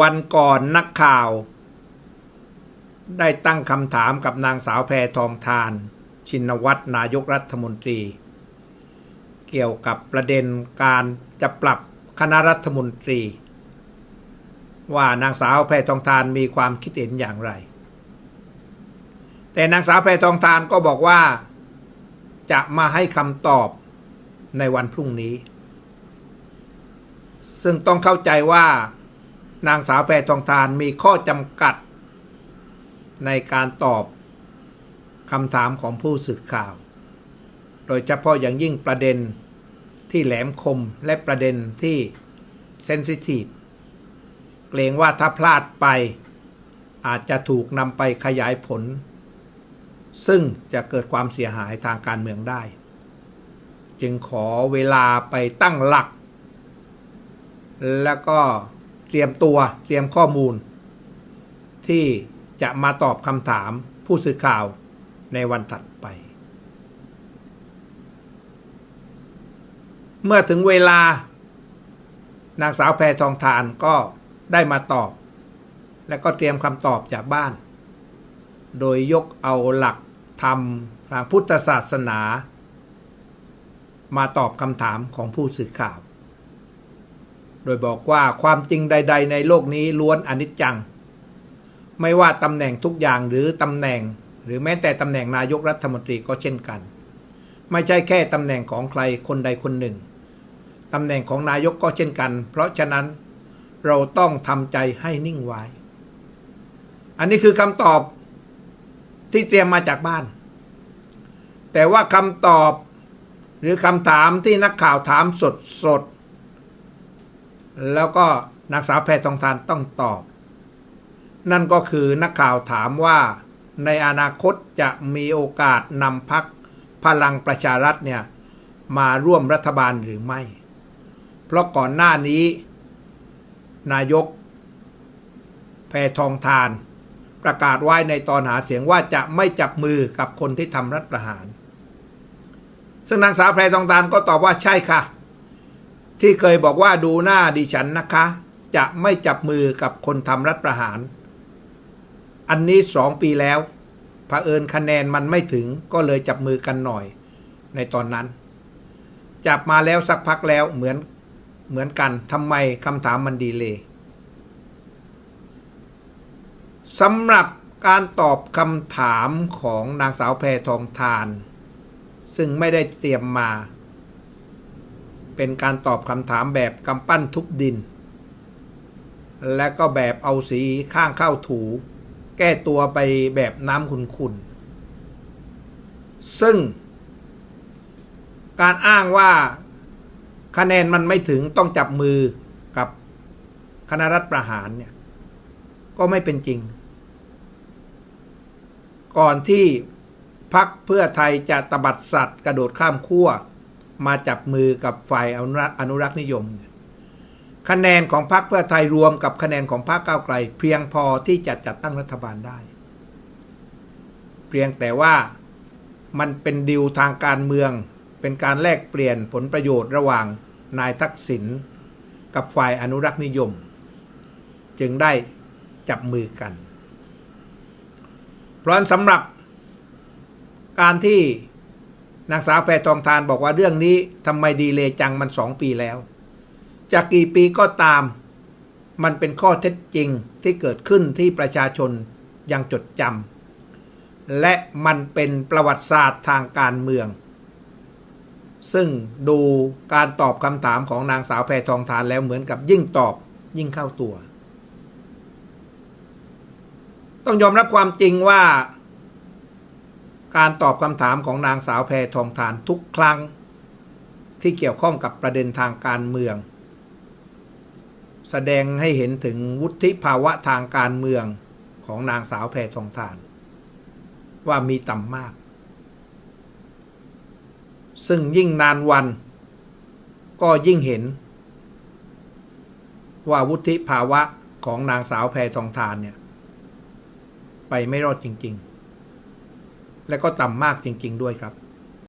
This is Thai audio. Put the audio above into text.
วันก่อนนักข่าว ได้ตั้งคำถามกับนางสาวแพทองทาน ชินวัตรนายกรัฐมนตรี เกี่ยวกับประเด็นการจะปรับคณะรัฐมนตรี ว่านางสาวแพทองทานมีความคิดเห็นอย่างไร แต่นางสาวแพทองทานก็บอกว่า จะมาให้คำตอบในวันพรุ่งนี้ ซึ่งต้องเข้าใจว่า นางสาวแพทองทานมีข้อจำกัด ในการตอบคำถามของผู้สื่อข่าว โดยเฉพาะอย่างยิ่งประเด็นที่แหลมคมและประเด็นที่เซนซิทีฟเกรงว่าถ้าพลาดไป อาจจะถูกนำไปขยายผล ซึ่งจะเกิดความเสียหายทางการเมืองได้ จึงขอเวลาไปตั้งหลัก แล้วก็ เตรียมตัวเตรียมข้อมูล ที่จะมาตอบคำถามผู้สื่อข่าวในวันถัดไป เมื่อถึงเวลานางสาวแพรทองทานก็ได้มาตอบ และก็เตรียมคำตอบจากบ้าน โดยยกเอาหลักธรรมทางพุทธศาสนา มาตอบคำถามของผู้สื่อข่าว โดยบอกว่าความจริงใด ๆ ในโลกนี้ล้วนอนิจจัง ไม่ว่าตำแหน่งทุกอย่างหรือตำแหน่ง หรือแม้แต่ตำแหน่งนายกรัฐมนตรีก็เช่นกัน ไม่ใช่แค่ตำแหน่งของใครคนใดคนหนึ่งตำแหน่งของนายกก็เช่นกัน เพราะฉะนั้นเราต้องทำใจให้นิ่งไว้ อันนี้คือคำตอบที่เตรียมมาจากบ้าน แต่ว่าคำตอบหรือคำถามที่นักข่าวถามสดสดๆ แล้วก็นักสาวแพทองทานต้องตอบ นั่นก็คือนักข่าวถามว่าในอนาคตจะมีโอกาสนำพักพลังประชารัฐเนี่ยมาร่วมรัฐบาลหรือไม่ เพราะก่อนหน้านี้ นายก แพทองทาน ประกาศไว้ในตอนหาเสียงว่าจะไม่จับมือกับคนที่ทำรัฐประหาร ซึ่งนางสาวแพทองทานก็ตอบว่าใช่ค่ะ ที่เคยบอกว่าดูหน้าดิฉันนะคะ จะไม่จับมือกับคนทำรัฐประหาร อันนี้สองปีแล้วเผอิญคะแนนมันไม่ถึงก็เลยจับมือกันหน่อย ในตอนนั้น จับมาแล้วสักพักแล้วเหมือนเหมือนกันทำไมคำถามมันดีเลยสำหรับการตอบคำถามของนางสาวแพทองทาน ซึ่งไม่ได้เตรียมมา เป็นการตอบคำถามแบบกำปั้นทุบดิน และก็แบบเอาสีข้างเข้าถู แก้ตัวไปแบบน้ำขุนๆ ซึ่ง การอ้างว่าคะแนนมันไม่ถึงต้องจับมือกับคณะรัฐประหารเนี่ย ก็ไม่เป็นจริง ก่อนที่พักเพื่อไทยจะตบัดสัตว์กระโดดข้ามขั้ว มาจับมือกับฝ่ายอนุรักษ์อนุรักษ์นิยม คะแนนของพรรคเพื่อไทยรวมกับคะแนนของพรรคก้าวไกล เพียงพอที่จะจัดตั้งรัฐบาลได้ เพียงแต่ว่ามันเป็นดิวทางการเมือง เป็นการแลกเปลี่ยนผลประโยชน์ระหว่างนายทักษิณกับฝ่ายอนุรักษ์นิยม จึงได้จับมือกัน เพราะสำหรับการที่ นางสาวแพทองทานบอกว่าเรื่องนี้ทำไมดีเลยจังมันสองปีแล้ว จากกี่ปีก็ตาม มันเป็นข้อเท็จจริงที่เกิดขึ้นที่ประชาชนยังจดจำและมันเป็นประวัติศาสตร์ทางการเมือง ซึ่งดูการตอบคำถามของนางสาวแพทองทานแล้วเหมือนกับยิ่งตอบยิ่งเข้าตัว ต้องยอมรับความจริงว่า การตอบคำถามของนางสาวแพทองทานทุกครั้ง ที่เกี่ยวข้องกับประเด็นทางการเมือง แสดงให้เห็นถึงวุฒิภาวะทางการเมืองของนางสาวแพทองทาน ว่ามีต่ำมาก ซึ่งยิ่งนานวัน ก็ยิ่งเห็น ว่าวุฒิภาวะของนางสาวแพทองทานเนี่ย ไปไม่รอดจริง ๆ และก็ต่ำมากจริง ๆ ด้วยครับ